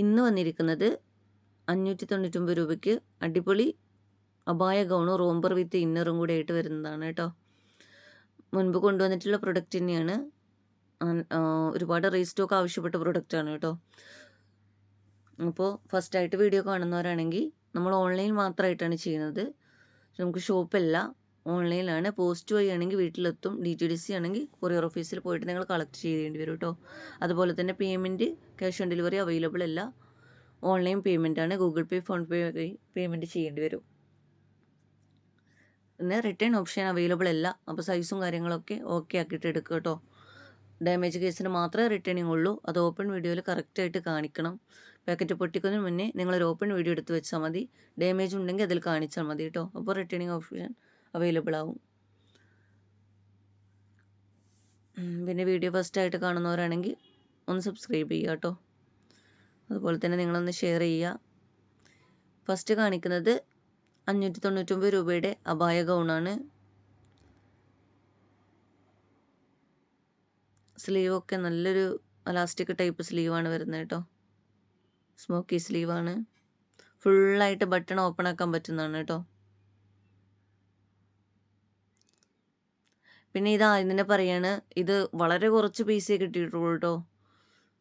ഇന്ന് വന്നിരിക്കുന്നത് അഞ്ഞൂറ്റി തൊണ്ണൂറ്റൊമ്പത് രൂപയ്ക്ക് അടിപൊളി അപായ ഗൗണും റോംബർ വിത്ത് ഇന്നറും കൂടെ ആയിട്ട് വരുന്നതാണ് കേട്ടോ. മുൻപ് കൊണ്ടുവന്നിട്ടുള്ള പ്രൊഡക്റ്റ് തന്നെയാണ്. ഒരുപാട് റീസ്റ്റോക്ക് ആവശ്യപ്പെട്ട പ്രൊഡക്റ്റാണ് കേട്ടോ. അപ്പോൾ ഫസ്റ്റായിട്ട് വീഡിയോ കാണുന്നവരാണെങ്കിൽ നമ്മൾ ഓൺലൈൻ മാത്രമായിട്ടാണ് ചെയ്യുന്നത്. നമുക്ക് ഷോപ്പല്ല ഓൺലൈനിലാണ്. പോസ്റ്റ് വഴി ആണെങ്കിൽ വീട്ടിലെത്തും. ഡി ടി ഡി സി ആണെങ്കിൽ കൊറിയർ ഓഫീസിൽ പോയിട്ട് നിങ്ങൾ കളക്ട് ചെയ്യേണ്ടി വരും കേട്ടോ. അതുപോലെ തന്നെ payment cash on delivery available അല്ല. ഓൺലൈൻ പേയ്മെന്റ് ആണ്. ഗൂഗിൾ പേ ഫോൺ പേ വഴി പേയ്മെന്റ് ചെയ്യേണ്ടി വരും. പിന്നെ റിട്ടേൺ ഓപ്ഷൻ അവൈലബിൾ അല്ല. അപ്പോൾ സൈസും കാര്യങ്ങളൊക്കെ ഓക്കെ ആക്കിയിട്ട് എടുക്കുക കേട്ടോ. ഡാമേജ് കേസിന് മാത്രമേ റിട്ടേണിംഗ് ഉള്ളൂ. അത് ഓപ്പൺ വീഡിയോയിൽ കറക്റ്റായിട്ട് കാണിക്കണം. പാക്കറ്റ് പൊട്ടിക്കുന്നതിന് മുന്നേ നിങ്ങളൊരു ഓപ്പൺ വീഡിയോ എടുത്ത് വെച്ചാൽ മതി. ഡാമേജ് ഉണ്ടെങ്കിൽ അതിൽ കാണിച്ചാൽ മതി കേട്ടോ. അപ്പോൾ റിട്ടേണിങ് ഓപ്ഷൻ അവൈലബിൾ ആവും. പിന്നെ വീഡിയോ ഫസ്റ്റ് ആയിട്ട് കാണുന്നവരാണെങ്കിൽ ഒന്ന് സബ്സ്ക്രൈബ് ചെയ്യുക കേട്ടോ. അതുപോലെ തന്നെ നിങ്ങളൊന്ന് ഷെയർ ചെയ്യുക. ഫസ്റ്റ് കാണിക്കുന്നത് അഞ്ഞൂറ്റി തൊണ്ണൂറ്റൊമ്പത് രൂപയുടെ അപായ ഗൗണാണ് സ്ലീവൊക്കെ നല്ലൊരു അലാസ്റ്റിക് ടൈപ്പ് സ്ലീവാണ് വരുന്നത് കേട്ടോ. സ്മോക്കി സ്ലീവാണ് ഫുള്ളായിട്ട് ബട്ടൺ ഓപ്പൺ ആക്കാൻ പറ്റുന്നതാണ് കേട്ടോ. പിന്നെ ഇത് ആദ്യം തന്നെ പറയാണ് ഇത് വളരെ കുറച്ച് പീസേ കിട്ടിയിട്ടുള്ളൂ കേട്ടോ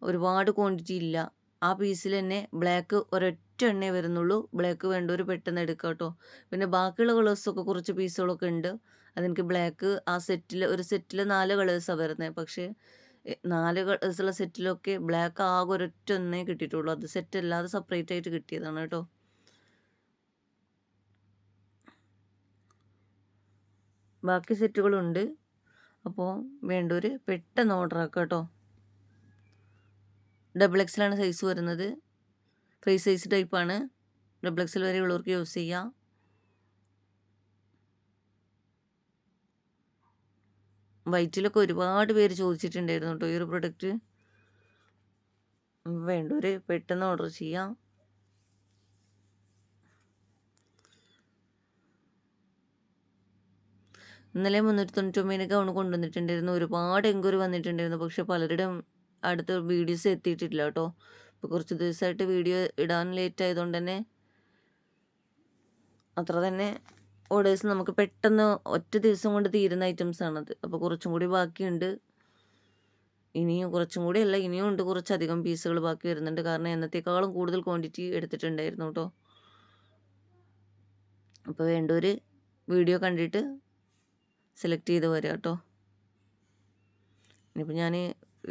ഒരുപാട് ക്വാണ്ടിറ്റി ഇല്ല. ആ പീസിൽ തന്നെ ബ്ലാക്ക് ഒരൊറ്റ എണ്ണേ വരുന്നുള്ളൂ. ബ്ലാക്ക് വേണ്ടവർ പെട്ടെന്ന് എടുക്കാം കേട്ടോ പിന്നെ ബാക്കിയുള്ള കളേഴ്സൊക്കെ കുറച്ച് പീസുകളൊക്കെ ഉണ്ട്. അതെനിക്ക് ബ്ലാക്ക് ആ സെറ്റിൽ ഒരു സെറ്റിൽ നാല് കളേഴ്സാണ് വരുന്നത് പക്ഷേ നാല് കളേഴ്സുള്ള സെറ്റിലൊക്കെ ബ്ലാക്ക് ആകെ ഒരൊറ്റ ഒന്നേ കിട്ടിയിട്ടുള്ളൂ. അത് സെറ്റ് അല്ലാതെ സെപ്പറേറ്റ് ആയിട്ട് കിട്ടിയതാണ് കേട്ടോ. ബാക്കി സെറ്റുകളുണ്ട് അപ്പോൾ വേണ്ടവർ പെട്ടെന്ന് ഓർഡർ ആക്കുക കേട്ടോ ഡബിൾ എക്സിലാണ് സൈസ് വരുന്നത്. ഫ്രീ സൈസ് ടൈപ്പാണ് ഡബിൾ എക്സിൽ വരെ ഉള്ളവർക്ക് യൂസ് ചെയ്യാം. വൈറ്റിലൊക്കെ ഒരുപാട് പേര് ചോദിച്ചിട്ടുണ്ടായിരുന്നു കേട്ടോ ഈ ഒരു പ്രൊഡക്റ്റ് വേണ്ടവർ പെട്ടെന്ന് ഓർഡർ ചെയ്യാം. ഇന്നലെ മുന്നൂറ്റി തൊണ്ണൂറ്റൊമ്പതിന് ഗൗൺ കൊണ്ടുവന്നിട്ടുണ്ടായിരുന്നു. ഒരുപാട് എൻക്വയറി വന്നിട്ടുണ്ടായിരുന്നു. പക്ഷെ പലരുടെയും അടുത്ത വീഡിയോസ് എത്തിയിട്ടില്ല കേട്ടോ. ഇപ്പോൾ കുറച്ച് ദിവസമായിട്ട് വീഡിയോ ഇടാൻ ലേറ്റ് ആയതുകൊണ്ട് തന്നെ അത്ര തന്നെ ഓർഡേഴ്സ് നമുക്ക് പെട്ടെന്ന് ഒറ്റ ദിവസം കൊണ്ട് തീരുന്ന ഐറ്റംസ് ആണത്. അപ്പോൾ കുറച്ചും കൂടി ബാക്കിയുണ്ട്. ഇനിയും കുറച്ചും കൂടി അല്ല ഇനിയും ഉണ്ട് കുറച്ചധികം പീസുകൾ ബാക്കി വരുന്നുണ്ട്. കാരണം എന്നത്തേക്കാളും കൂടുതൽ ക്വാണ്ടിറ്റി എടുത്തിട്ടുണ്ടായിരുന്നു കേട്ടോ. അപ്പോൾ വേണ്ടവർ വീഡിയോ കണ്ടിട്ട് സെലക്ട് ചെയ്ത് വരിക കേട്ടോ. ഇനിയിപ്പോൾ ഞാൻ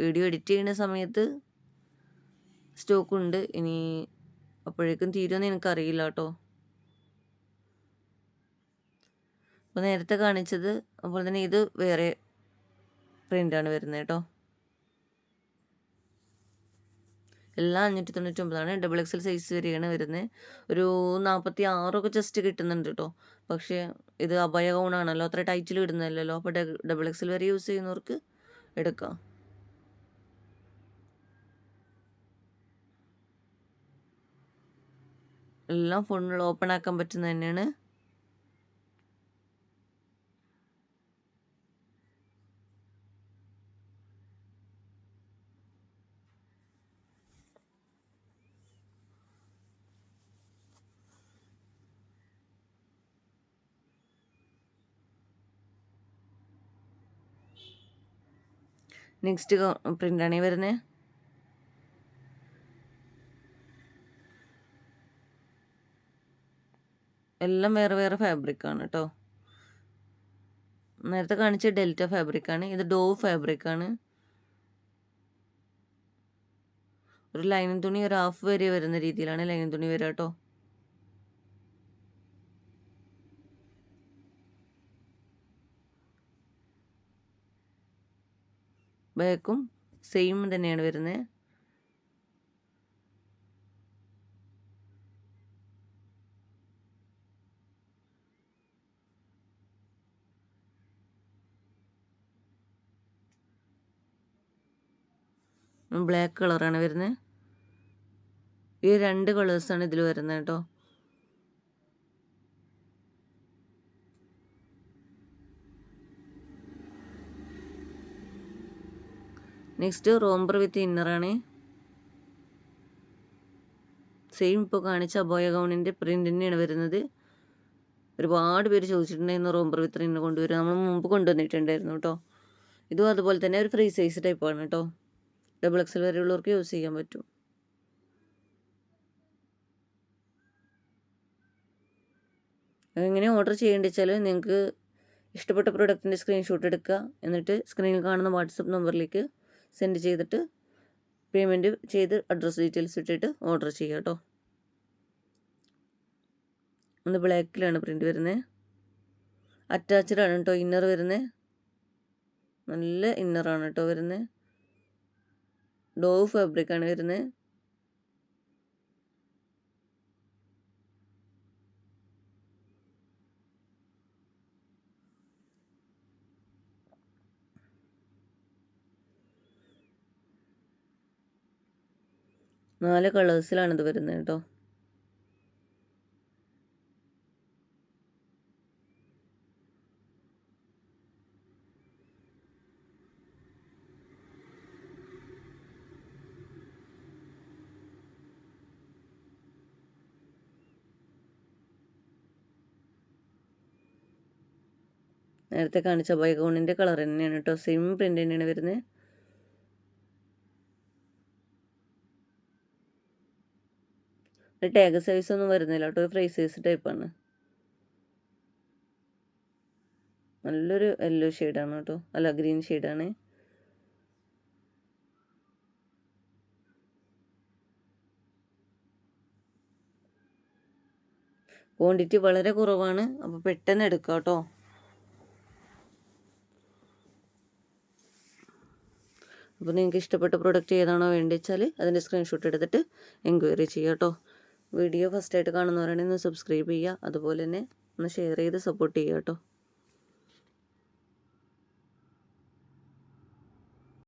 വീഡിയോ എഡിറ്റ് ചെയ്യുന്ന സമയത്ത് സ്റ്റോക്കുണ്ട്. ഇനി അപ്പോഴേക്കും തീരുമെന്ന് എനിക്കറിയില്ല കേട്ടോ. അപ്പോൾ നേരത്തെ കാണിച്ചത് അതുപോലെ തന്നെ ഇത് വേറെ പ്രിന്റാണ് വരുന്നത് കേട്ടോ. എല്ലാം അഞ്ഞൂറ്റി തൊണ്ണൂറ്റി ഒമ്പതാണ് ഡബിൾ എക്സൽ സൈസ് വരെയാണ് വരുന്നത്. ഒരു നാൽപ്പത്തി ആറൊക്കെ ജസ്റ്റ് കിട്ടുന്നുണ്ട് കേട്ടോ. പക്ഷേ ഇത് അഭയ ഗൗണാണല്ലോ അത്ര ടൈറ്റിൽ ഇടുന്നില്ലല്ലോ അപ്പോൾ ഡബിൾ എക്സൽ വരെ യൂസ് ചെയ്യുന്നവർക്ക് എടുക്കാം. എല്ലാം ഫോണിൽ ഓപ്പൺ ആക്കാൻ പറ്റുന്ന തന്നെയാണ്. നെക്സ്റ്റ് പ്രിന്റാണ് വരുന്നത് എല്ലാം വേറെ വേറെ ഫാബ്രിക്കാണ് കേട്ടോ നേരത്തെ കാണിച്ച ഡെൽറ്റ ഫാബ്രിക്കാണ് ഇത് ഡോവ് ഫാബ്രിക്കാണ് ഒരു ലൈനിങ് തുണി ഒരു ഹാഫ് വരെ വരുന്ന രീതിയിലാണ് ലൈനിങ് തുണി വരിക കേട്ടോ ബാക്കും സെയിം തന്നെയാണ് വരുന്നത്. ബ്ലാക്ക് കളറാണ് വരുന്നത്. ഈ രണ്ട് കളേഴ്സാണ് ഇതിൽ വരുന്നത് കേട്ടോ. നെക്സ്റ്റ് റോംബർ വിത്ത് ഇന്നറാണ് സെയിം ഇപ്പോൾ കാണിച്ച അബോയ ഗൗണിന്റെ പ്രിന്റ് തന്നെയാണ് വരുന്നത് ഒരുപാട് പേര് ചോദിച്ചിട്ടുണ്ടായിരുന്നു റോംബർ വിത്ത് ഇന്ന് കൊണ്ടുവരും നമ്മൾ മുമ്പ് കൊണ്ടുവന്നിട്ടുണ്ടായിരുന്നു കേട്ടോ ഇതും അതുപോലെ തന്നെ ഒരു ഫ്രീ സൈസ് ടൈപ്പാണ് കേട്ടോ ഡബിൾ എക്സൽ വരെയുള്ളവർക്ക് യൂസ് ചെയ്യാൻ പറ്റും എങ്ങനെ ഓർഡർ ചെയ്യേണ്ടി വെച്ചാൽ നിങ്ങൾക്ക് ഇഷ്ടപ്പെട്ട പ്രൊഡക്റ്റിന്റെ സ്ക്രീൻഷോട്ട് എടുക്കുക എന്നിട്ട് സ്ക്രീനിൽ കാണുന്ന വാട്സപ്പ് നമ്പറിലേക്ക് സെൻഡ് ചെയ്തിട്ട് പേയ്മെന്റ് ചെയ്ത് അഡ്രസ്സ് ഡീറ്റെയിൽസ് ഇട്ടിട്ട് ഓർഡർ ചെയ്യുക കേട്ടോ. ഒന്ന് ബ്ലാക്കിലാണ് പ്രിന്റ് വരുന്നത്. അറ്റാച്ച്ഡ് ആണ് കേട്ടോ ഇന്നർ വരുന്നത്. നല്ല ഇന്നറാണ് കേട്ടോ വരുന്നത്. ഡോവ് ഫാബ്രിക്കാണ് വരുന്നത്. നാല് കളേഴ്സിലാണിത് വരുന്നത് കേട്ടോ. നേരത്തെ കാണിച്ച ബൈഗോണിന്റെ കളർ തന്നെയാണ് കേട്ടോ. സെയിം പ്രിന്റ് തന്നെയാണ് വരുന്നത്. ടാഗ് സൈസ് ഒന്നും വരുന്നില്ല കേട്ടോ. ഫ്രൈ സൈസ് ടൈപ്പാണ് നല്ലൊരു യെല്ലോ ഷെയ്ഡാണ് കേട്ടോ. അല്ല ഗ്രീൻ ഷെയ്ഡാണ് ക്വാണ്ടിറ്റി വളരെ കുറവാണ്. അപ്പോൾ പെട്ടെന്ന് എടുക്കാം കേട്ടോ. അപ്പോൾ നിങ്ങൾക്ക് ഇഷ്ടപ്പെട്ട പ്രൊഡക്റ്റ് ഏതാണോ വേണ്ടി വെച്ചാൽ അതിന്റെ സ്ക്രീൻഷോട്ട് എടുത്തിട്ട് എൻക്വയറി ചെയ്യാം കേട്ടോ. വീഡിയോ ഫസ്റ്റായിട്ട് കാണുന്നവരാണെങ്കിൽ ഒന്ന് സബ്സ്ക്രൈബ് ചെയ്യുക. അതുപോലെ തന്നെ ഒന്ന് ഷെയർ ചെയ്ത് സപ്പോർട്ട് ചെയ്യുക കേട്ടോ.